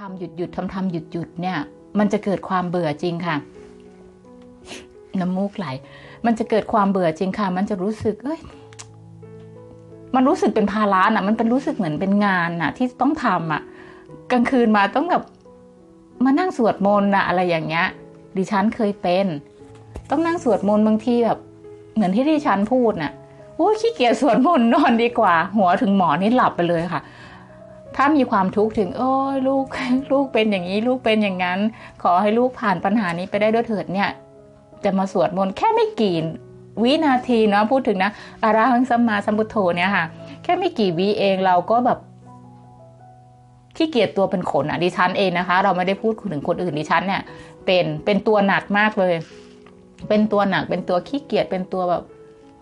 ทำหยุดหยุดทำทำหยุดหยุดเนี่ย มันจะเกิดความเบื่อจริงค่ะ น้ำมูกไหล มันจะเกิดความเบื่อจริงค่ะ มันจะรู้สึก เอ้ย มันรู้สึกเป็นภาระน่ะ มันเป็นรู้สึกเหมือนเป็นงานน่ะ ที่ต้องทำอะ กลางคืนมาต้องแบบมานั่งสวดมนต์น่ะ อะไรอย่างเงี้ย ดิฉันเคยเป็น ต้องนั่งสวดมนต์บางทีแบบ เหมือนที่ดิฉันพูดน่ะโอ้ขี้เกียจสวดมนต์นอนดีกว่า หัวถึงหมอนี่หลับไปเลยค่ะ ถ้ามีความทุกข์ถึงโอ้ยลูกลูกเป็นอย่างนี้ลูกเป็นอย่างนั้น ขอให้ลูกผ่านปัญหานี้ไปได้ด้วยเถิดเนี่ย จะมาสวดมนต์แค่ไม่กี่วินาทีเนาะพูดถึงนะอาราหังสัมมาสัมพุทโธเนี่ยค่ะ แค่ไม่กี่วิเองเราก็แบบขี้เกียจตัวเป็นขนอะดิฉันเองนะคะ เราไม่ได้พูดถึงคนอื่นดิฉันเนี่ย เป็นเป็นตัวหนักมากเลย เป็นตัวหนักเป็นตัวขี้เกียจเป็นตัวแบบ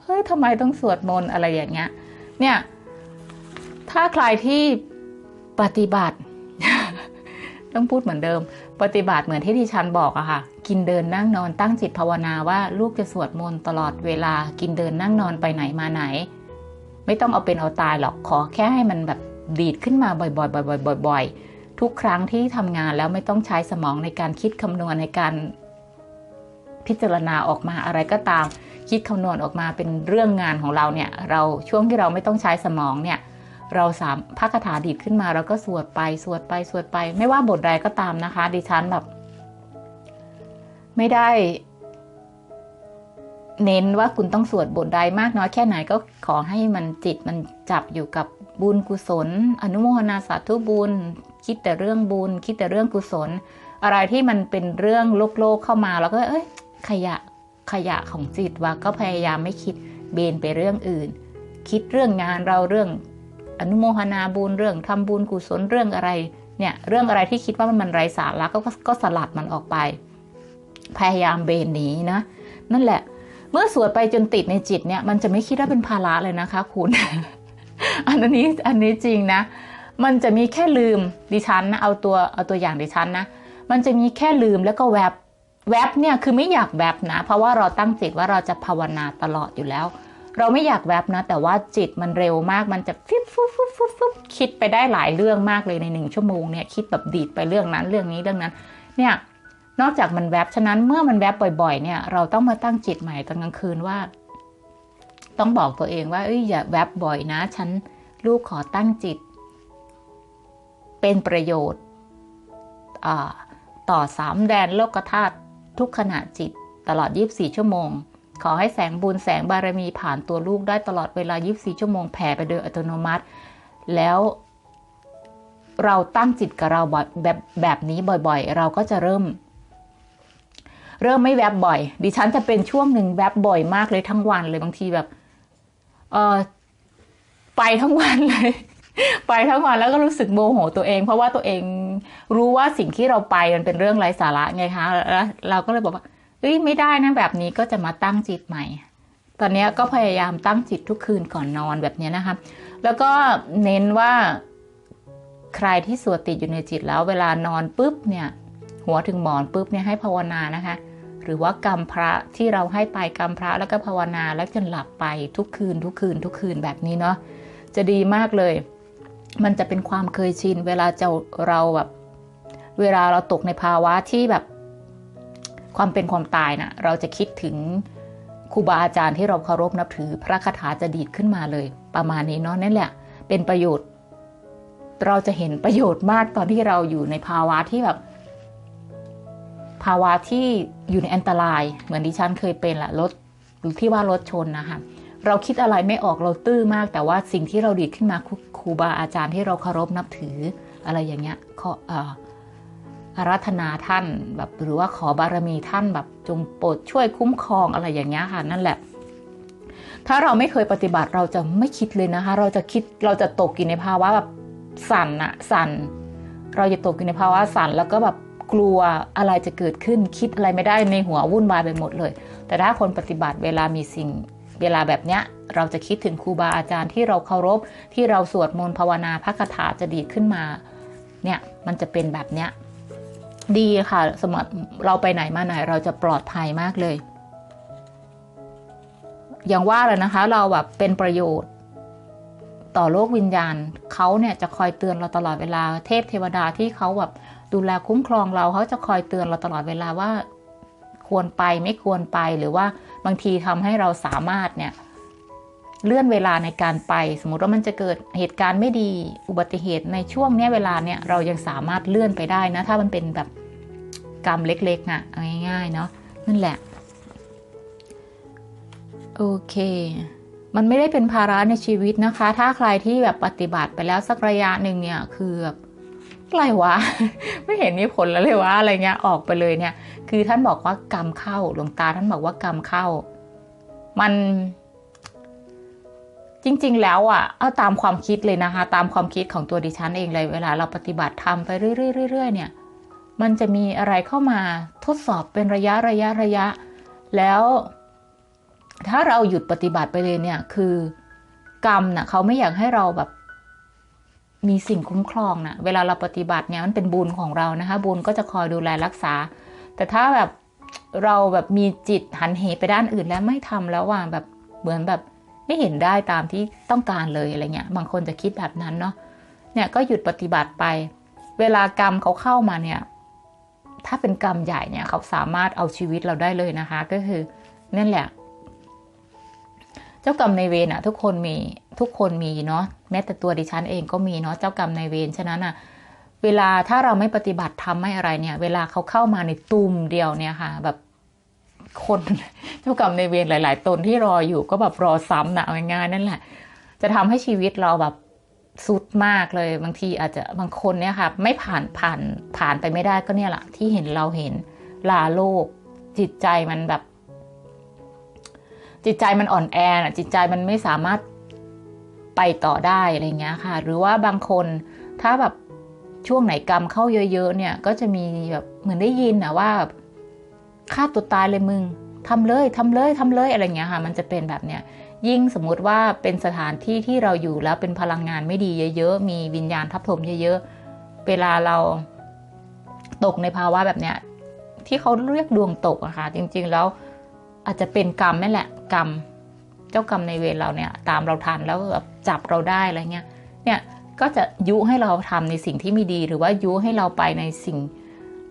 เฮ้ยทำไมต้องสวดมนต์อะไรอย่างเงี้ย เนี่ย ถ้าใครที่ ปฏิบัติ ต้องพูดเหมือนเดิม ปฏิบัติเหมือนที่ดิฉันบอกอะค่ะ กินเดินนั่งนอนตั้งจิตภาวนาว่าลูกจะสวดมนต์ตลอดเวลา กินเดินนั่งนอนไปไหนมาไหน ไม่ต้องเอาเป็นเอาตายหรอกขอแค่ให้มันแบบดีดขึ้นมาบ่อยๆบ่อยๆบ่อยๆทุกครั้งที่ทำงานแล้วไม่ต้องใช้สมองในการคิดคำนวณในการพิจารณาออกมาอะไรก็ตาม คิดคำนวณออกมาเป็นเรื่องงานของเราเนี่ย เราช่วงที่เราไม่ต้องใช้สมองเนี่ย เราสามพระคาถาดีดขึ้นมาเราก็สวดไปสวดไปสวดไป ไม่ว่าบทใดก็ตามนะคะ ดิฉันแบบ ไม่ได้ เน้นว่าคุณต้องสวดบทใดมากน้อยแค่ไหนก็ขอให้มันจิตมันจับอยู่กับบุญกุศล อนุโมทนาสาธุบุญ คิดแต่เรื่องบุญ คิดแต่เรื่องกุศล อะไรที่มันเป็นเรื่องโลกโลกเข้ามาแล้วก็ เอ้ย ขยะขยะของจิตว่าก็พยายามไม่คิดเบนไปเรื่องอื่น คิดเรื่องงานเราเรื่อง อนุโมทนาบุญเรื่องทำบุญกุศลเรื่องอะไรเนี่ยเรื่องอะไรที่คิดว่ามันไร้สาระก็ก็สลัดมันออกไป พยายามเบนหนีนะ นั่นแหละ เมื่อสวดไปจนติดในจิตเนี่ยมันจะไม่คิดว่าเป็นภาระเลยนะคะ คุณ อันนี้อันนี้จริงนะ มันจะมีแค่ลืมดิฉันนะเอาตัวเอาตัวอย่างดิฉันนะมันจะมีแค่ลืมแล้วก็แวบแวบเนี่ยคือไม่อยากแวบนะ เพราะว่าเราตั้งจิตว่าเราจะภาวนาตลอดอยู่แล้ว เราไม่อยากแวบนะ แต่ว่าจิตมันเร็วมากมันจะฟิบฟุบฟุบฟุบฟุบคิดไปได้หลายเรื่องมากเลยในหนึ่งชั่วโมงเนี่ยคิดแบบดีดไปเรื่องนั้นเรื่องนี้เรื่องนั้น เนี่ยนอกจากมันแวบฉะนั้นเมื่อมันแวบบ่อย ๆ เนี่ย เราต้องมาตั้งจิตใหม่ตอนกลางคืนว่า ต้องบอกตัวเองว่าเอ้ยอย่าแวบบ่อยนะ ฉันลูกขอตั้งจิต เป็นประโยชน์ต่อสามแดนโลกธาตุทุกขณะจิตตลอด 24 ชั่วโมง ขอให้แสงบุญแสงบารมีผ่านตัวลูกได้ตลอดเวลา 24 ชั่วโมงแผ่ไปโดยอัตโนมัติ แล้วเราตั้งจิตกับเราแบบแบบนี้บ่อยๆ เราก็จะเริ่ม เริ่มไม่แวบบ่อย ดิฉันจะเป็นช่วงหนึ่งแวบบ่อยมากเลยทั้งวันเลยบางทีแบบ เออไปทั้งวันเลย ไปทั้งวันแล้วก็รู้สึกโมโหตัวเอง เพราะว่าตัวเองรู้ว่าสิ่งที่เราไปมันเป็นเรื่องไร้สาระไงคะแล้วเราก็เลยบอกว่า เอ้ยไม่ได้นะแบบนี้ก็จะมาตั้งจิตใหม่ ตอนนี้ก็พยายามตั้งจิตทุกคืนก่อนนอนแบบนี้นะคะแล้วก็เน้นว่าใครที่สวดติดอยู่ในจิตแล้วเวลานอนปุ๊บเนี่ย หัวถึงหมอนปุ๊บเนี่ยให้ภาวนานะคะ หรือว่ากรรมพระที่เราให้ไปกรรมพระแล้วก็ภาวนาแล้วจนหลับไปทุกคืนทุกคืนทุกคืนแบบนี้เนาะจะดีมากเลย มันจะเป็นความเคยชิน เวลาจะเราแบบเวลาเราตกในภาวะที่แบบ ความเป็นความตายนะ่ะเราจะคิดถึงครูบาอาจารย์ที่เราเคารพนับถือพระคาถาจะดีดขึ้นมาเลย ประมาณนี้เนาะนั่นแหละ เป็นประโยชน์ เราจะเห็นประโยชน์มากตอนที่เราอยู่ในภาวะที่แบบ ภาวะที่อยู่ในอันตราย เหมือนดิฉันเคยเป็นแหละรถหรือที่ว่ารถชนนะคะเราคิดอะไรไม่ออกเราตื้อมาก แต่ว่าสิ่งที่เราดีดขึ้นมาครูบาอาจารย์ที่เราเคารพนับถืออะไรอย่างเงี้ยเขอ อารัธนาท่านแบบหรือว่าขอบารมีท่านแบบจงโปรดช่วยคุ้มครองอะไรอย่างเงี้ยค่ะนั่นแหละ ถ้าเราไม่เคยปฏิบัติเราจะไม่คิดเลยนะคะ เราจะคิดเราจะตกอยู่ในภาวะแบบสั่นอะสั่น เราจะตกอยู่ในภาวะสั่นแล้วก็แบบกลัวอะไรจะเกิดขึ้นคิดอะไรไม่ได้ในหัววุ่นวายไปหมดเลย แต่ถ้าคนปฏิบัติเวลามีสิ่งเวลาแบบเนี้ยเราจะคิดถึงครูบาอาจารย์ที่เราเคารพที่เราสวดมนต์ภาวนาพระคาถาจะดีขึ้นมาเนี่ยมันจะเป็นแบบเนี้ย ดีค่ะสมมติเราไปไหนมาไหนเราจะปลอดภัยมากเลย อย่างว่าเลยนะคะ เราแบบเป็นประโยชน์ ต่อโลกวิญญาณเขาเนี่ยจะคอยเตือนเราตลอดเวลา เทพเทวดาที่เขาแบบดูแลคุ้มครองเราเขาจะคอยเตือนเราตลอดเวลาว่า ควรไปไม่ควรไปหรือว่าบางทีทำให้เราสามารถเนี่ยเลื่อนเวลาในการไป สมมติว่ามันจะเกิดเหตุการณ์ไม่ดีอุบัติเหตุในช่วงเนี้ยเวลาเนี่ยเรายังสามารถเลื่อนไปได้นะ ถ้ามันเป็นแบบ กรรมเล็กๆนะเอาง่ายๆเนาะนั่นแหละ โอเค มันไม่ได้เป็นภาระในชีวิตนะคะ ถ้าใครที่แบบปฏิบัติไปแล้วสักระยะหนึ่งเนี่ยคือแบบอะไรวะ ไม่เห็นมีผลแล้วเลยวะอะไรเงี้ยออกไปเลยเนี่ย คือท่านบอกว่ากรรมเข้าหลวงตาท่านบอกว่ากรรมเข้า มันจริง ๆ แล้วอะเอาตามความคิดเลยนะคะ ตามความคิดของตัวดิฉันเองเลย เวลาเราปฏิบัติทำไปเรื่อยๆๆเนี่ย มันจะมีอะไรเข้ามาทดสอบเป็นระยะระยะระยะ แล้ว ถ้าเราหยุดปฏิบัติไปเลยเนี่ย คือกรรมน่ะเขาไม่อยากให้เราแบบ มีสิ่งคุ้มครองนะเวลาเราปฏิบัติเนี่ยมันเป็นบุญของเรานะคะ บุญก็จะคอยดูแลรักษา แต่ถ้าแบบเราแบบมีจิตหันเหไปด้านอื่นแล้วไม่ทำแล้วว่าแบบเหมือนแบบไม่เห็นได้ตามที่ต้องการเลยอะไรเงี้ย บางคนจะคิดแบบนั้นเนาะเนี่ยก็หยุดปฏิบัติไป เวลากรรมเขาเข้ามาเนี่ย ถ้าเป็นกรรมใหญ่เนี่ยเขาสามารถเอาชีวิตเราได้เลยนะคะ ก็คือนั่นแหละ เจ้ากรรมในเวรอะทุกคนมีทุกคนมีเนาะแม้แต่ตัวดิฉันเองก็มีเนาะเจ้ากรรมในเวรฉะนั้นอะเวลาถ้าเราไม่ปฏิบัติทำไม่อะไรเนี่ย เวลาเขาเข้ามาในตุ่มเดียวเนี่ยค่ะ แบบคนเจ้ากรรมในเวรหลาย ๆ ตนที่รออยู่ก็แบบรอซ้ำนะเอาง่ายๆนั่นแหละ จะทำให้ชีวิตเราแบบ สุดมากเลยบางทีอาจจะบางคนเนี่ยค่ะไม่ผ่านผ่านผ่านไปไม่ได้ก็เนี่ยแหละที่เห็นเราเห็นลาโลก จิตใจมันแบบ จิตใจมันอ่อนแอนะจิตใจมันไม่สามารถไปต่อได้อะไรเงี้ยค่ะ หรือว่าบางคนถ้าแบบช่วงไหนกรรมเข้าเยอะ ๆ เนี่ย ก็จะมีแบบเหมือนได้ยินนะว่าฆ่าตัวตายเลยมึงทำเลยทำเลยทำเลยอะไรเงี้ยค่ะ มันจะเป็นแบบเนี้ย ยิ่งสมมุติว่าเป็นสถานที่ที่เราอยู่แล้วเป็นพลังงานไม่ดีเยอะๆ มีวิญญาณทับถมเยอะๆ เวลาเราตกในภาวะแบบเนี้ยที่เขาเรียกดวงตกอะค่ะจริงๆแล้วอาจจะเป็นกรรมนั่นแหละ กรรม เจ้ากรรมในเวรเราเนี่ย ตามเราทันแล้วแบบจับเราได้อะไรเงี้ยเนี่ยก็จะยุให้เราทำในสิ่งที่ไม่ดี หรือว่ายุให้เราไปในสิ่ง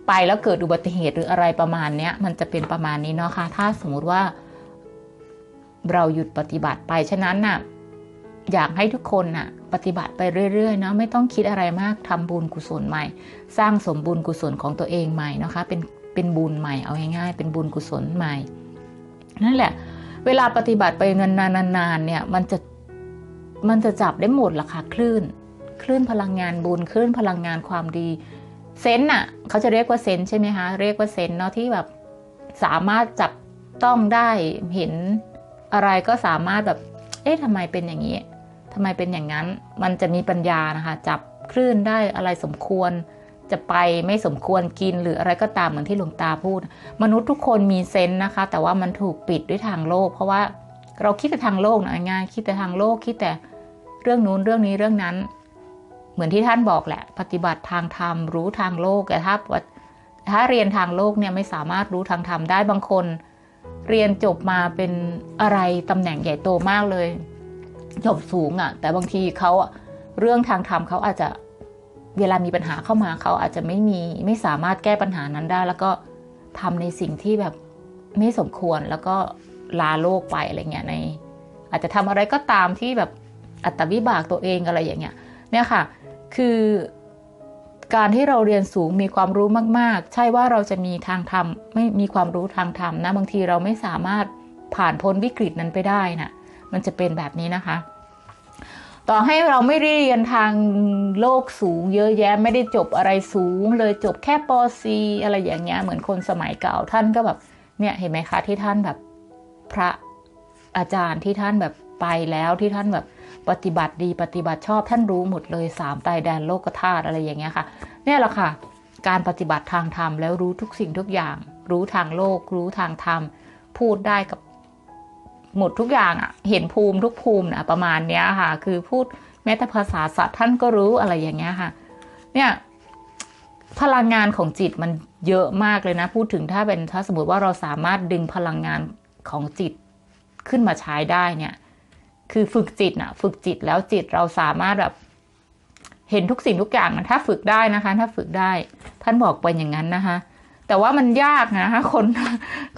ไปแล้วเกิดอุบัติเหตุหรืออะไรประมาณเนี้ยมันจะเป็นประมาณนี้เนาะค่ะถ้าสมมุติว่า เราหยุดปฏิบัติไปฉะนั้นน่ะอยากให้ทุกคนน่ะ ปฏิบัติไปเรื่อยๆเนาะไม่ต้องคิดอะไรมากทำบุญกุศลใหม่ สร้างสมบุญกุศลของตัวเองใหม่นะคะ เป็นเป็นบุญใหม่เอาง่ายๆเป็นบุญกุศลใหม่ นั่นแหละ เวลาปฏิบัติไปนานๆๆเนี่ยมันจะมันจะจับได้หมดละค่ะคลื่น คลื่นพลังงานบุญคลื่นพลังงานความดีเซนน่ะเขาจะเรียกว่าเซนใช่ไหมคะเรียกว่าเซนเนาะที่แบบสามารถจับต้องได้เห็น อะไรก็สามารถแบบ เอ๊ะทำไมเป็นอย่างนี้ทำไมเป็นอย่างนั้น มันจะมีปัญญานะคะ จับคลื่นได้อะไรสมควร จะไปไม่สมควรกินหรืออะไรก็ตามเหมือนที่หลวงตาพูด มนุษย์ทุกคนมีเซนส์นะคะ แต่ว่ามันถูกปิดด้วยทางโลก เพราะว่าเราคิดแต่ทางโลกนะง่ายคิดแต่ทางโลกคิดแต่เรื่องนู้นเรื่องนี้เรื่องนั้น เหมือนที่ท่านบอกแหละ ปฏิบัติทางธรรมรู้ทางโลกแต่ถ้าถ้าเรียนทางโลกเนี่ยไม่สามารถรู้ทางธรรมได้บางคน เรียนจบมาเป็นอะไรตำแหน่งใหญ่โตมากเลย จบสูงอะ่ะ แต่บางทีเขาเรื่องทางธรรมเขาอาจจะเวลามีปัญหาเข้ามาเขาอาจจะไม่มีไม่สามารถแก้ปัญหานั้นได้ แล้วก็ทำในสิ่งที่แบบไม่สมควรแล้วก็ลาโลกไปอะไรเงี้ยใน อาจจะทำอะไรก็ตามที่แบบอัตวิบากตัวเองอะไรอย่างเงี้ยเนี่ยค่ะ คือ การที่เราเรียนสูงมีความรู้มาก ๆ ใช่ว่าเราจะมีทางธรรมไม่มีความรู้ทางธรรมนะ บางทีเราไม่สามารถผ่านพ้นวิกฤตนั้นไปได้นะมันจะเป็นแบบนี้นะคะ ต่อให้เราไม่ได้เรียนทางโลกสูง เยอะแยะไม่ได้จบอะไรสูง เลยจบแค่ป .4 อะไรอย่างเงี้ยเหมือนคนสมัยเก่าท่านก็แบบเนี่ยเห็นไหมคะที่ท่านแบบพระอาจารย์ที่ท่านแบบไปแล้วที่ท่านแบบ ปฏิบัติดีปฏิบัติชอบท่านรู้หมดเลยสามไตแดนโลกธาตุอะไรอย่างเงี้ยค่ะเนี่ยแหละค่ะ การปฏิบัติทางธรรมแล้วรู้ทุกสิ่งทุกอย่าง รู้ทางโลก รู้ทางธรรม พูดได้กับหมดทุกอย่างอะ่ะเห็นภูมิทุกภูมินะประมาณเนี้ยค่ะ คือพูดแม้แต่ภาษาสัตว์ท่านก็รู้อะไรอย่างเงี้ยค่ะ เนี่ยพลังงานของจิตมันเยอะมากเลยนะ พูดถึงถ้าเป็นถ้าสมมติว่าเราสามารถดึงพลังงานของจิตขึ้นมาใช้ได้เนี่ย คือฝึกจิตน่ะฝึกจิตแล้วจิตเราสามารถแบบเห็นทุกสิ่งทุกอย่างนะถ้าฝึกได้นะคะ ถ้าฝึกได้ ท่านบอกไปอย่างนั้นนะคะ แต่ว่ามันยากนะคะ คน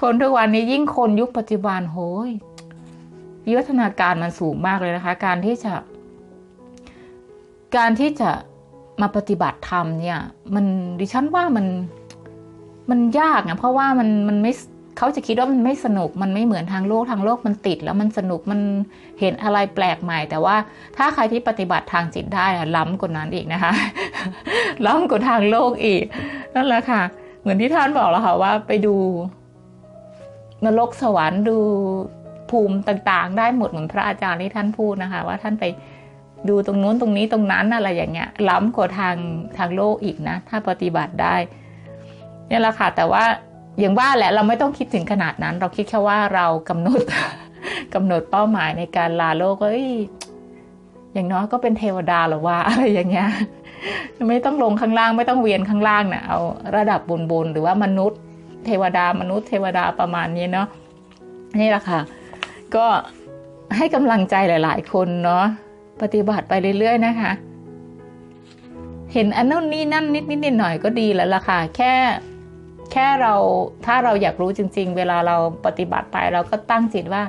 คนทุกวันนี้ยิ่งคนยุคปัจจุบันโหยวิวัฒนาการมันสูงมากเลยนะคะ การที่จะ การที่จะมาปฏิบัติธรรมเนี่ย มันดิฉันว่ามันมันยากนะเพราะว่ามันมันไม่ เขาจะคิดว่ามันไม่สนุกมันไม่เหมือนทางโลกทางโลกมันติด แล้วมันสนุกมันเห็นอะไรแปลกใหม่ แต่ว่าถ้าใครที่ปฏิบัติทางจิตได้อะล้ำกว่านั้นอีกนะคะ ล้ำกว่าทางโลกอีก นั่นแหละค่ะ เหมือนที่ท่านบอกแล้วค่ะว่าไปดูนรกสวรรค์ดูภูมิต่างๆ ได้หมดเหมือนพระอาจารย์ที่ท่านพูดนะคะ ว่าท่านไปดูตรงนู้นตรงนี้ตรงนั้นอะไรอย่างเงี้ย ล้ำกว่าทางทางโลกอีกนะ ถ้าปฏิบัติได้เนี่ยแหละค่ะแต่ว่า อย่างว่าแหละเราไม่ต้องคิดถึงขนาดนั้น เราคิดแค่ว่าเรากำหนดกำหนดเป้าหมายในการลาโลกเอ้ยอย่างน้อยก็เป็นเทวดาหรอว่าอะไรอย่างเงี้ยไม่ต้องลงข้างล่างไม่ต้องเวียนข้างล่างนะเอาระดับบนบนหรือว่ามนุษย์ เทวดามนุษย์ เทวดาประมาณนี้เนาะนี่แหละค่ะ ก็ให้กำลังใจหลาย ๆ คนเนาะปฏิบัติไปเรื่อย ๆ นะคะ เห็นอันนู้นนี่นั่นนิดนิดนิดหน่อยก็ดีแล้วล่ะค่ะ แค่ แค่เราถ้าเราอยากรู้จริง ๆ เวลาเราปฏิบัติไปเราก็ตั้งจิตว่า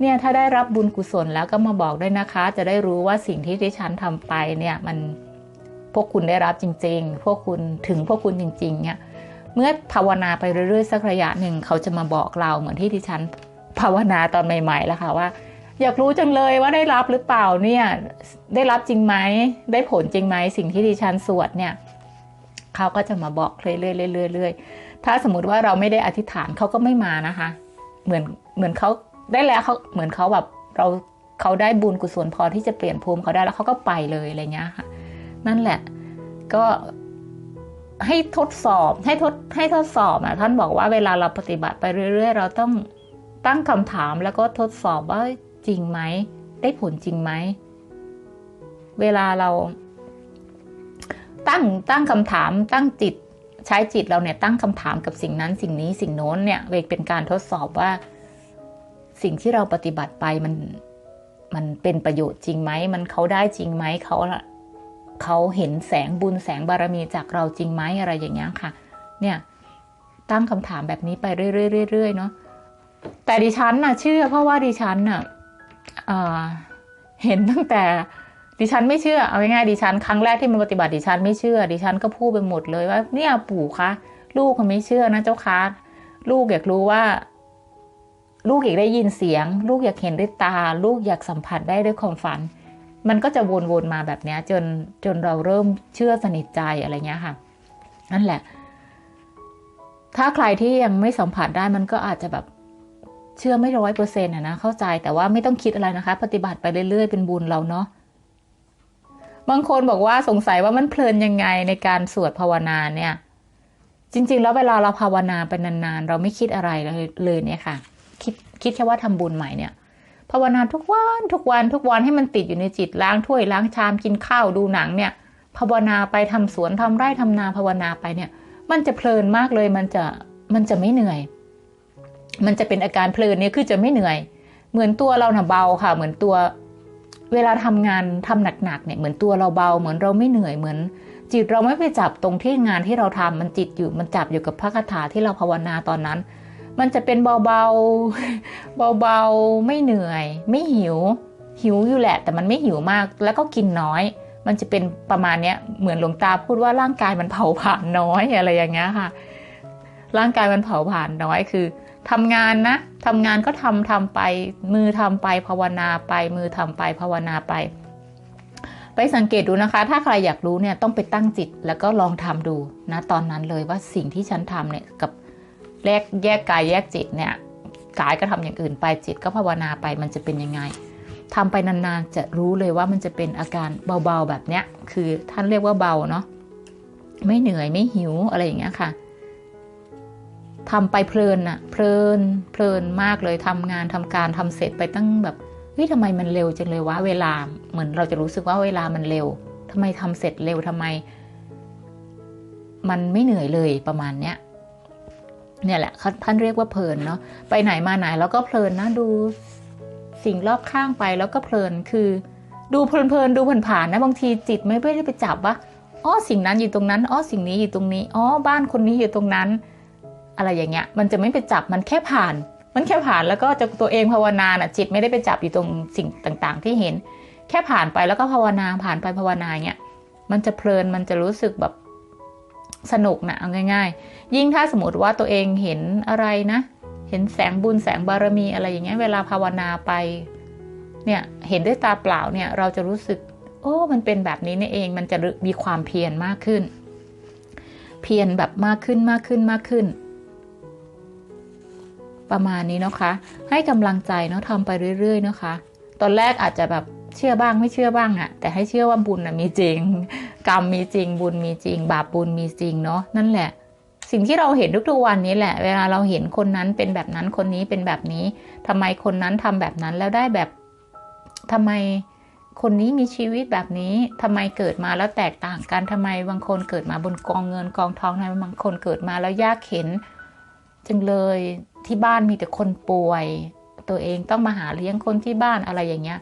เนี่ยถ้าได้รับบุญกุศลแล้วก็มาบอกด้วยนะคะ จะได้รู้ว่าสิ่งที่ที่ฉันทำไปเนี่ยมันพวกคุณได้รับจริง ๆ พวกคุณถึงพวกคุณจริง ๆ เนี่ยเมื่อภาวนาไปเรื่อยๆสักระยะหนึ่งเขาจะมาบอกเราเหมือนที่ที่ฉันภาวนาตอนใหม่ ๆ แล้วค่ะว่า อยากรู้จังเลยว่าได้รับหรือเปล่าเนี่ยได้รับจริงไหมได้ผลจริงไหมสิ่งที่ดิฉันสวดเนี่ย เขาก็จะมาบอกเรื่อยๆเรื่อยๆถ้าสมมติว่าเราไม่ได้อธิษฐานเขาก็ไม่มานะคะ เหมือนเหมือนเขาได้แล้วเขาเหมือนเขาแบบเราเขาได้บุญกุศลพอที่จะเปลี่ยนภูมิเขาได้แล้วเขาก็ไปเลยอะไรเงี้ยค่ะ นั่นแหละก็ให้ทดสอบให้ทดให้ทดสอบอะท่านบอกว่าเวลาเราปฏิบัติไปเรื่อย ๆ เราต้องตั้งคำถามแล้วก็ทดสอบว่าจริงไหม ได้ผลจริงไหม เวลาเรา ตั้งตั้งคำถามตั้งจิตใช้จิตเราเนี่ยตั้งคำถามกับสิ่งนั้นสิ่งนี้สิ่งโน้นเนี่ยเวกเป็นการทดสอบว่า สิ่งที่เราปฏิบัติไปมันมันเป็นประโยชน์จริงไหมมันเขาได้จริงไหมเขาเขาเห็นแสงบุญแสงบารมีจากเราจริงไหมอะไรอย่างเงี้ยค่ะ เนี่ยตั้งคำถามแบบนี้ไปเรื่อยๆเนาะแต่ดิฉันน่ะเชื่อเพราะว่าดิฉันน่ะเห็นตั้งแต่ ดิฉันไม่เชื่อเอาง่ายๆดิฉันครั้งแรกที่มาปฏิบัติดิฉันไม่เชื่อ ดิฉันก็พูดไปหมดเลยว่าเนี่ยปู่คะลูกเขาไม่เชื่อนะเจ้าคะลูกอยากรู้ว่า ลูกอยากได้ยินเสียง ลูกอยากเห็นด้วยตา ลูกอยากสัมผัสได้ด้วยความฝัน มันก็จะวนๆมาแบบนี้จนจนเราเริ่มเชื่อสนิทใจอะไรเงี้ยค่ะ นั่นแหละ ถ้าใครที่ยังไม่สัมผัสได้มันก็อาจจะแบบเชื่อไม่ร้อยเปอร์เซ็นต์นะเข้าใจแต่ว่าไม่ต้องคิดอะไรนะคะ ปฏิบัติไปเรื่อยๆเป็นบุญเราเนาะ บางคนบอกว่าสงสัยว่ามันเพลินยังไงในการสวดภาวนาเนี่ย จริง ๆ แล้วเวลาเราภาวนาไปนานๆ เราไม่คิดอะไรเลยเลยเนี่ยค่ะ คิดคิดแค่ว่าทำบุญใหม่เนี่ย ภาวนาทุกวันทุกวันทุกวันให้มันติดอยู่ในจิตล้างถ้วยล้างชามกินข้าวดูหนังเนี่ย ภาวนาไปทำสวนทำไร่ทำนาภาวนาไปเนี่ย มันจะเพลินมากเลยมันจะมันจะไม่เหนื่อย มันจะเป็นอาการเพลินเนี่ยคือจะไม่เหนื่อย เหมือนตัวเราหนะเบาค่ะ เหมือนตัว เวลาทำงานทำหนักๆเนี่ยเหมือนตัวเราเบาเหมือนเราไม่เหนื่อยเหมือน จิตเราไม่ไปจับตรงที่งานที่เราทำมันจิตอยู่มันจับอยู่กับพระคาถาที่เราภาวนาตอนนั้น มันจะเป็นเบาๆเบาๆไม่เหนื่อย ไม่หิว หิวอยู่แหละ แต่มันไม่หิวมากแล้วก็กินน้อย มันจะเป็นประมาณเนี้ยเหมือนหลวงตาพูดว่าร่างกายมันเผาผ่านน้อยอะไรอย่างเงี้ยค่ะ ร่างกายมันเผาผ่านน้อยคือ ทำงานนะทำงานก็ทำทำไป มือทำไปภาวนาไป มือทำไปภาวนาไป ไปสังเกตดูนะคะ ถ้าใครอยากรู้เนี่ยต้องไปตั้งจิตแล้วก็ลองทำดูนะตอนนั้นเลยว่าสิ่งที่ฉันทำเนี่ยกับแยกแยกกายแยกจิตเนี่ยกายก็ทำอย่างอื่นไปจิตก็ภาวนาไปมันจะเป็นยังไงทำไปนานๆจะรู้เลยว่ามันจะเป็นอาการเบาๆแบบเนี้ยคือท่านเรียกว่าเบาเนาะไม่เหนื่อยไม่หิวอะไรอย่างเงี้ยค่ะ ทำไปเพลินอะเพลินเพลินมากเลยทำงานทำการทำเสร็จไปตั้งแบบเฮ้ยทำไมมันเร็วจังเลยวะเวลาเหมือนเราจะรู้สึกว่าเวลามันเร็วทำไมทำเสร็จเร็วทำไม มันไม่เหนื่อยเลยประมาณเนี้ยเนี่ยแหละท่านเรียกว่าเพลินเนาะไปไหนมาไหนแล้วก็เพลินนะดูสิ่งรอบข้างไปแล้วก็เพลินคือ ดูเพลินๆดูผ่านๆนะบางทีจิตไม่ได้ไปจับว่าอ๋อสิ่งนั้นอยู่ตรงนั้นอ๋อสิ่งนี้อยู่ตรงนี้อ๋อบ้านคนนี้อยู่ตรงนั้น อะไรอย่างเงี้ยมันจะไม่ไปจับมันแค่ผ่าน มันแค่ผ่านแล้วก็จะตัวเองภาวนาน่ะจิตไม่ได้ไปจับอยู่ตรงสิ่งต่างๆ ที่เห็น แค่ผ่านไปแล้วก็ภาวนาผ่านไปภาวนาเงี้ยมันจะเพลินมันจะรู้สึกแบบสนุกนะเอาง่าย ๆ ยิ่งถ้าสมมติว่าตัวเองเห็นอะไรนะ เห็นแสงบุญแสงบารมีอะไรอย่างเงี้ยเวลาภาวนาไปเนี่ยเห็นด้วยตาเปล่าเนี่ยเราจะรู้สึก โอ้มันเป็นแบบนี้นี่เองมันจะมีความเพียรมากขึ้น เพียรแบบมากขึ้นมากขึ้นมากขึ้น ประมาณนี้นะคะ ให้กำลังใจเนาะทำไปเรื่อยๆนะคะ ตอนแรกอาจจะแบบเชื่อบ้างไม่เชื่อบ้างอะแต่ให้เชื่อว่าบุญมีจริง กรรมมีจริง บุญมีจริง บาปบุญมีจริงเนาะนั่นแหละ สิ่งที่เราเห็นทุกๆวันนี้แหละ เวลาเราเห็นคนนั้นเป็นแบบนั้นคนนี้เป็นแบบนี้ทำไมคนนั้นทำแบบนั้นแล้วได้แบบทำไมคนนี้มีชีวิตแบบนี้ทำไมเกิดมาแล้วแตกต่างกันทำไมบางคนเกิดมาบนกองเงินกองทองทำไมบางคนเกิดมาแล้วยากเข็น จังเลยที่บ้านมีแต่คนป่วย ตัวเองต้องมาหาเลี้ยงคนที่บ้านอะไรอย่างเงี้ย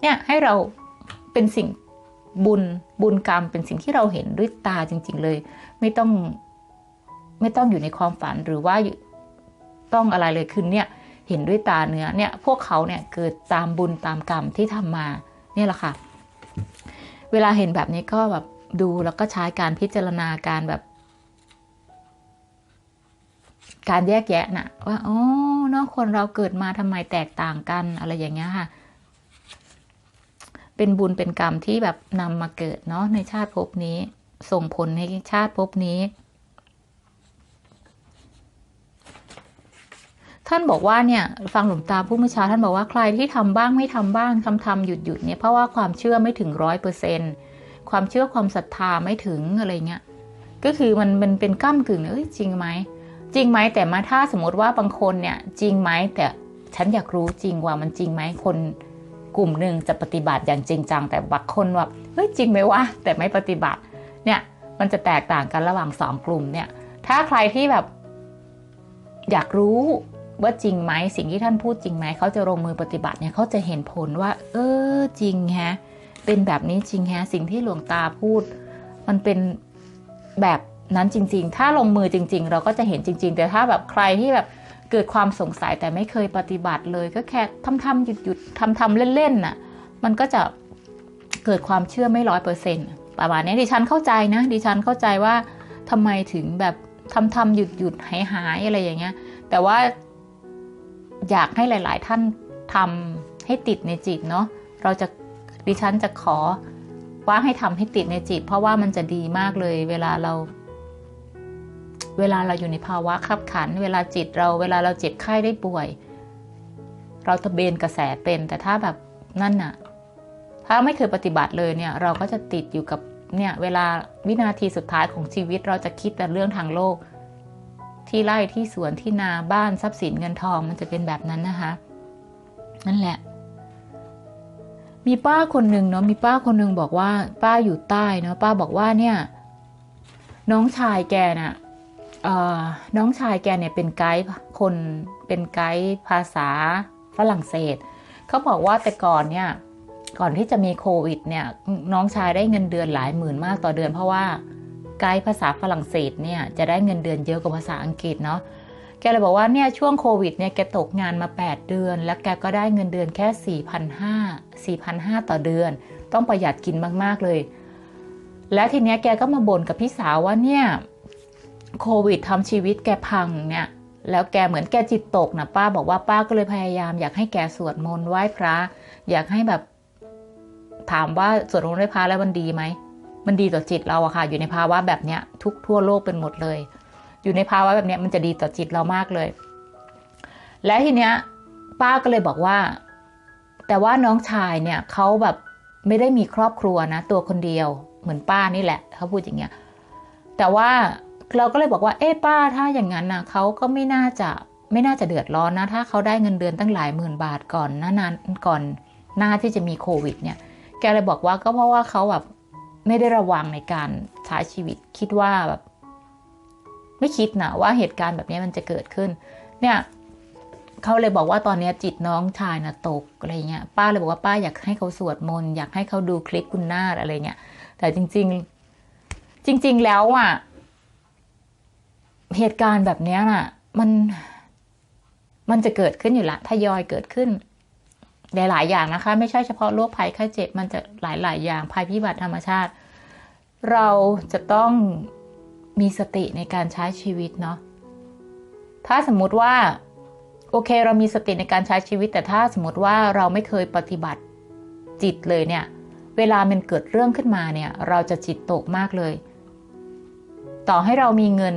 เนี่ยให้เราเป็นสิ่งบุญบุญกรรมเป็นสิ่งที่เราเห็นด้วยตาจริง ๆเลย ไม่ต้องไม่ต้องอยู่ในความฝันหรือว่าต้องอะไรเลยคือเนี่ยเห็นด้วยตาเนื้อเนี่ยพวกเขาเนี่ยเกิดตามบุญตามกรรมที่ทำมาเนี่ยแหละค่ะ เวลาเห็นแบบนี้ก็แบบดูแล้วก็ใช้การพิจารณาการแบบ การแยกแยะนะว่าอ๋อเนาะคนเราเกิดมาทำไมแตกต่างกันอะไรอย่างเงี้ยค่ะ เป็นบุญเป็นกรรมที่แบบนำมาเกิดเนาะในชาติภพนี้ ส่งผลในชาติภพนี้ ท่านบอกว่าเนี่ย ฟังหลวงตาผู้มิชาท่านบอกว่าใครที่ทำบ้างไม่ทำบ้างทำทำหยุดหยุดเนี่ยเพราะว่าความเชื่อไม่ถึงร้อยเปอร์เซนความเชื่อความศรัทธาไม่ถึงอะไรเงี้ยก็คือมันมันเป็นก้ามกึ่งเอ้ยจริงไหม จริงไหมแต่มาถ้าสมมติว่าบางคนเนี่ยจริงไหมแต่ฉันอยากรู้จริงว่ามันจริงไหมคนกลุ่มหนึ่งจะปฏิบัติอย่างจริงจัง แต่บางคนแบบเฮ้ยจริงไหมวะแต่ไม่ปฏิบัติเนี่ยมันจะแตกต่างกันระหว่างสองกลุ่มเนี่ยถ้าใครที่แบบอยากรู้ว่าจริงไหมสิ่งที่ท่านพูดจริงไหมเขาจะลงมือปฏิบัติเนี่ยเขาจะเห็นผลว่า เออจริงแฮะเป็นแบบนี้จริงแฮะสิ่งที่หลวงตาพูด มันเป็นแบบ นั้นจริง ๆ ถ้าลงมือจริง ๆ เราก็จะเห็นจริง ๆ แต่ถ้าแบบใครที่แบบเกิดความสงสัยแต่ไม่เคยปฏิบัติเลย ก็แค่ทำทำหยุดหยุดทำทำเล่นๆน่ะ มันก็จะเกิดความเชื่อไม่ร้อยเปอร์เซ็นต์ประมาณนี้ดิฉันเข้าใจนะ ดิฉันเข้าใจว่าทำไมถึงแบบทำทำหยุดหยุดหายหายอะไรอย่างเงี้ย แต่ว่าอยากให้หลาย ๆ ท่านทำให้ติดในจิตเนาะเราจะดิฉันจะขอว่าให้ทำให้ติดในจิต เพราะว่ามันจะดีมากเลย เวลาเรา เวลาเราอยู่ในภาวะขับขัน เวลาจิตเราเวลาเราเจ็บไข้ได้ป่วย เราตะเบนกระแสเป็น แต่ถ้าแบบนั่นน่ะ ถ้าไม่เคยปฏิบัติเลยเนี่ย เราก็จะติดอยู่กับเนี่ยเวลาวินาทีสุดท้ายของชีวิตเราจะคิดแต่เรื่องทางโลก ที่ไร่ที่สวนที่นาบ้านทรัพย์สินเงินทองมันจะเป็นแบบนั้นนะคะ นั่นแหละ มีป้าคนหนึ่งเนาะมีป้าคนหนึ่งบอกว่า ป้าอยู่ใต้เนาะป้าบอกว่าเนี่ย น้องชายแกน่ะ น้องชายแกเนี่ยเป็นไกด์คนเป็นไกด์ภาษาฝรั่งเศสเขาบอกว่าแต่ก่อนเนี่ยก่อนที่จะมีโควิดเนี่ยน้องชายได้เงินเดือนหลายหมื่นมากต่อเดือน เพราะว่าไกด์ภาษาฝรั่งเศสเนี่ยจะได้เงินเดือนเยอะกว่าภาษาอังกฤษเนาะแกเลยบอกว่าเนี่ยช่วงโควิดเนี่ยแกตกงานมา 8 เดือน แล้วแกก็ได้เงินเดือนแค่ 4,500 4,500 ต่อเดือน ต้องประหยัดกินมากๆเลย และทีเนี้ยแกก็มาบ่นกับพี่สาวว่าเนี่ย โควิดทำชีวิตแกพังเนี่ยแล้วแกเหมือนแกจิตตกนะป้าบอกว่าป้าก็เลยพยายาม อยากให้แกสวดมนต์ไหว้พระ อยากให้แบบ ถามว่าสวดมนต์ไหว้พระแล้วมันดีไหมมันดีต่อจิตเราอะค่ะ อยู่ในภาวะแบบเนี้ยทุกทั่วโลกเป็นหมดเลย อยู่ในภาวะแบบเนี้ยมันจะดีต่อจิตเรามากเลย และทีเนี้ย ป้าก็เลยบอกว่า แต่ว่าน้องชายเนี่ยเขาแบบไม่ได้มีครอบครัวนะ ตัวคนเดียวเหมือนป้านี่แหละเขาพูดอย่างเงี้ยแต่ว่า เราก็เลยบอกว่าเอ๊ป้าถ้าอย่างนั้นนะเขาก็ไม่น่าจะไม่น่าจะเดือดร้อนนะ ถ้าเขาได้เงินเดือนตั้งหลายหมื่นบาทก่อนนานก่อนหน้าที่จะมีโควิดเนี่ย แกเลยบอกว่าก็เพราะว่าเขาแบบไม่ได้ระวังในการใช้ชีวิตคิดว่าแบบไม่คิดนะว่าเหตุการณ์แบบนี้มันจะเกิดขึ้น เนี่ยเขาเลยบอกว่าตอนนี้จิตน้องชายนะตกอะไรเงี้ย ป้าเลยบอกว่าป้าอยากให้เขาสวดมนต์อยากให้เขาดูคลิปคุณนาฏอะไรเงี้ย แต่จริง ๆ จริง ๆ แล้วอะ เหตุการณ์แบบนี้น่ะ มันมันจะเกิดขึ้นอยู่ละทยอยเกิดขึ้น หลาย ๆ อย่างนะคะ ไม่ใช่เฉพาะโรคภัยไข้เจ็บ มันจะหลาย ๆ อย่างภัยพิบัติธรรมชาติ เราจะต้องมีสติในการใช้ชีวิตเนาะถ้าสมมุติว่า โอเค เรามีสติในการใช้ชีวิต แต่ถ้าสมมติว่าเราไม่เคยปฏิบัติจิตเลยเนี่ย เวลามันเกิดเรื่องขึ้นมาเนี่ย เราจะจิตตกมากเลย ต่อให้เรามีเงิน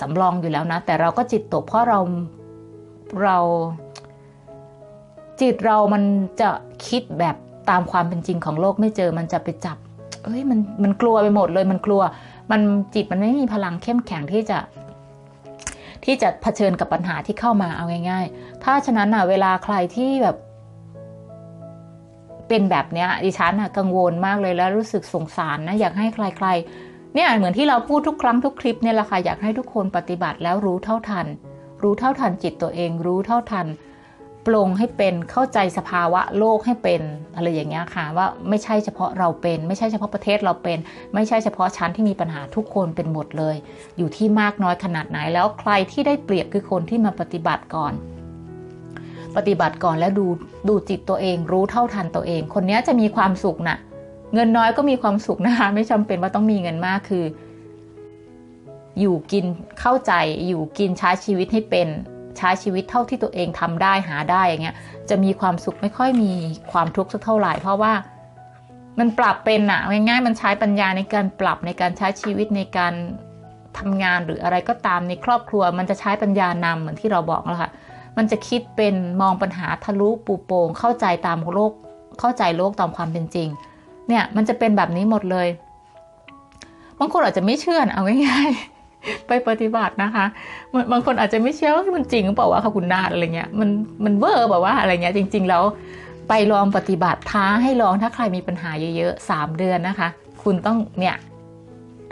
สำรองอยู่แล้วนะ แต่เราก็จิตตกเพราะเราเรา จิตเรามันจะคิดแบบตามความเป็นจริงของโลกไม่เจอมันจะไปจับ เอ้ยมันมันกลัวไปหมดเลยมันกลัว มันจิตมันไม่มีพลังเข้มแข็งที่จะ ที่จะเผชิญกับปัญหาที่เข้ามาเอาง่าย ๆ ถ้าฉะนั้นอะเวลาใครที่แบบ เป็นแบบเนี้ยดิฉันอะกังวลมากเลยแล้วรู้สึกสงสารนะอยากให้ใคร ๆ เนี่ยเหมือนที่เราพูดทุกครั้งทุกคลิปเนี่ยแหละค่ะอยากให้ทุกคนปฏิบัติแล้วรู้เท่าทัน รู้เท่าทันจิตตัวเอง รู้เท่าทันปลงให้เป็นเข้าใจสภาวะโลกให้เป็นอะไรอย่างเงี้ยค่ะว่าไม่ใช่เฉพาะเราเป็น ไม่ใช่เฉพาะประเทศเราเป็น ไม่ใช่เฉพาะชั้นที่มีปัญหาทุกคนเป็นหมดเลย อยู่ที่มากน้อยขนาดไหนแล้วใครที่ได้เปรียบคือคนที่มาปฏิบัติก่อนปฏิบัติก่อนแล้วดูดูจิตตัวเอง รู้เท่าทันตัวเอง คนนี้จะมีความสุขนะ่ะ เงินน้อยก็มีความสุขนะคะ ไม่จำเป็นว่าต้องมีเงินมากคือ อยู่กินเข้าใจอยู่กินใช้ชีวิตให้เป็นใช้ชีวิตเท่าที่ตัวเองทำได้หาได้อย่างเงี้ย จะมีความสุขไม่ค่อยมีความทุกข์สักเท่าไหร่ เพราะว่ามันปรับเป็นอะง่ายๆมันใช้ปัญญาในการปรับในการใช้ชีวิตในการทำงานหรืออะไรก็ตามในครอบครัว มันจะใช้ปัญญานำเหมือนที่เราบอกแล้วค่ะมันจะคิดเป็นมองปัญหาทะลุปูโปงเข้าใจตามโลกเข้าใจโลกตามความเป็นจริง เนี่ยมันจะเป็นแบบนี้หมดเลย บางคนอาจจะไม่เชื่อเอาง่ายๆ ไปปฏิบัตินะคะ บางคนอาจจะไม่เชื่อว่ามันจริงหรือเปล่าว่าค่ะคุณนาฏอะไรเงี้ยมันมันเวอร์แบบว่าอะไรเงี้ยจริง ๆ แล้วไปลองปฏิบัติท้าให้ลองถ้าใครมีปัญหาเยอะๆสามเดือนนะคะ คุณต้องเนี่ย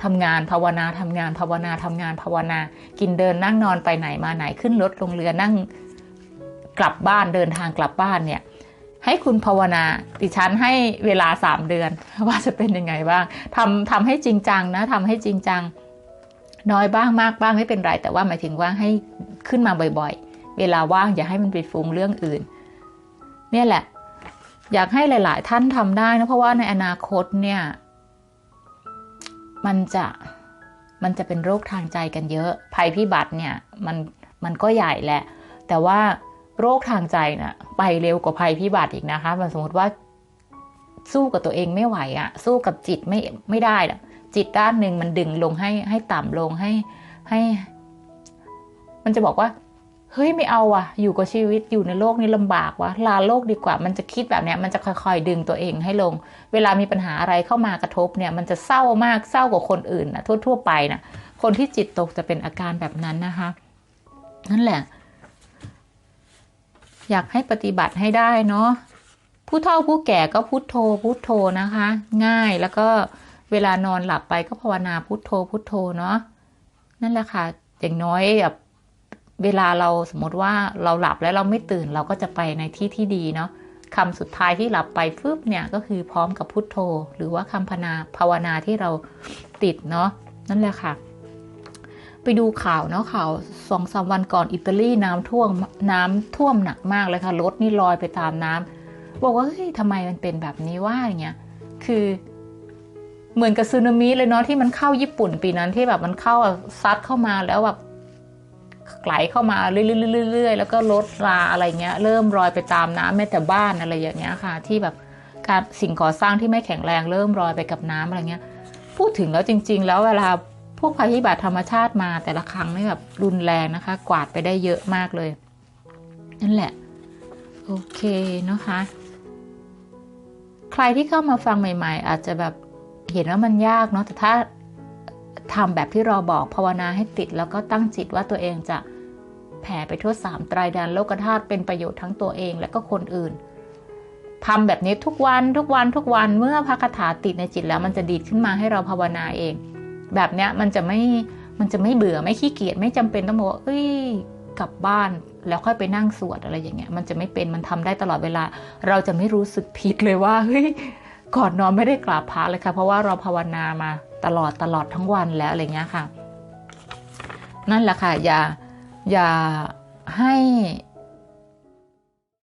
ทำงานภาวนาทำงานภาวนาทำงานภาวนา กินเดินนั่งนอนไปไหนมาไหนขึ้นรถลงเรือนั่งกลับบ้านเดินทางกลับบ้านเนี่ย ให้คุณภาวนา ดิฉันให้เวลาสามเดือน ว่าจะเป็นยังไงบ้างทำทำให้จริงจังนะทำให้จริงจัง น้อยบ้างมากบ้างไม่เป็นไร แต่ว่าหมายถึงว่าให้ขึ้นมาบ่อยๆ เวลาว่างอย่าให้มันไปฟุ้งเรื่องอื่น เนี่ยแหละ อยากให้หลาย ๆ ท่านทำได้นะเพราะว่าในอนาคตเนี่ย มันจะมันจะเป็นโรคทางใจกันเยอะ ภัยพิบัติเนี่ยมันมันก็ใหญ่แหละ แต่ว่า โรคทางใจนะ่ะไปเร็วกว่าภัยพิบัติอีกนะคะ มันสมมติว่าสู้กับตัวเองไม่ไหวอะสู้กับจิตไม่ไม่ได้อะจิตด้านหนึ่งมันดึงลงให้ให้ต่ำลงให้ให้ มันจะบอกว่า เฮ้ยไม่เอาอะอยู่กับชีวิตอยู่ในโลกนี้ลำบากวะลาโลกดีกว่า มันจะคิดแบบเนี้ยมันจะค่อยๆ ดึงตัวเองให้ลง เวลามีปัญหาอะไรเข้ามากระทบเนี่ย มันจะเศร้ามากเศร้ากว่าคนอื่นนะทั่ว ๆ ไปนะคนที่จิตตกจะเป็นอาการแบบนั้นนะคะ นั่นแหละ อยากให้ปฏิบัติให้ได้เนาะผู้เฒ่าผู้แก่ก็พุโทโธพุโทโธนะคะ ง่ายแล้วก็เวลานอนหลับไปก็ภาวนาพุโทโธพุโทโธเนาะนั่นแหละค่ะอย่างน้อยแบบเวลาเราสมมติว่าเราหลับแล้วเราไม่ตื่นเราก็จะไปในที่ที่ดีเนาะคำสุดท้ายที่หลับไปฟึบเนี่ยก็คือพร้อมกับพุทโธ หรือว่าคำพนาภาวนาที่เราติดเนาะนั่นแหละค่ะ ไปดูข่าวเนาะข่าวสองสามวันก่อนอิตาลีน้ำท่วมน้ำท่วมหนักมากเลยค่ะรถนี่ลอยไปตามน้ำบอกว่าเฮ้ยทำไมมันเป็นแบบนี้ว่าอย่างเงี้ยคือเหมือนกับซึนามิเลยเนาะที่มันเข้าญี่ปุ่นปีนั้นที่แบบมันเข้าซัดเข้ามาแล้วแบบไหลเข้ามาเรื่อยๆแล้วก็รถราอะไรเงี้ย เริ่มรอยไปตามน้ำแม้แต่บ้านอะไรอย่างเงี้ยค่ะ ที่แบบการสิ่งก่อสร้างที่ไม่แข็งแรงเริ่มรอยไปกับน้ำอะไรเงี้ย พูดถึงแล้วจริง ๆ แล้วเวลา พวกภัยพิบัติธรรมชาติมาแต่ละครั้งนี่แบบรุนแรงนะคะ กวาดไปได้เยอะมากเลย นั่นแหละ โอเคนะคะ ใครที่เข้ามาฟังใหม่ ๆ อาจจะแบบเห็นว่ามันยากเนาะแต่ถ้าทำแบบที่เราบอกภาวนาให้ติด แล้วก็ตั้งจิตว่าตัวเองจะแผ่ไปทั่วสามไตรแดนโลกธาตุเป็นประโยชน์ทั้งตัวเองและก็คนอื่นทำแบบนี้ทุกวันทุกวันทุกวันเมื่อพระคาถาติดในจิตแล้วมันจะดีดขึ้นมาให้เราภาวนาเอง แบบเนี้ยมันจะไม่มันจะไม่เบื่อไม่ขี้เกียจไม่จำเป็นต้องบอกว่าเอ้ยกลับบ้านแล้วค่อยไปนั่งสวดอะไรอย่างเงี้ยมันจะไม่เป็นมันทำได้ตลอดเวลา เราจะไม่รู้สึกผิดเลยว่าเฮ้ยก่อนนอนไม่ได้กราบพระเลยค่ะ เพราะว่าเราภาวนามาตลอดตลอดทั้งวันแล้วอะไรเงี้ยค่ะ นั่นแหละค่ะอย่าอย่าให้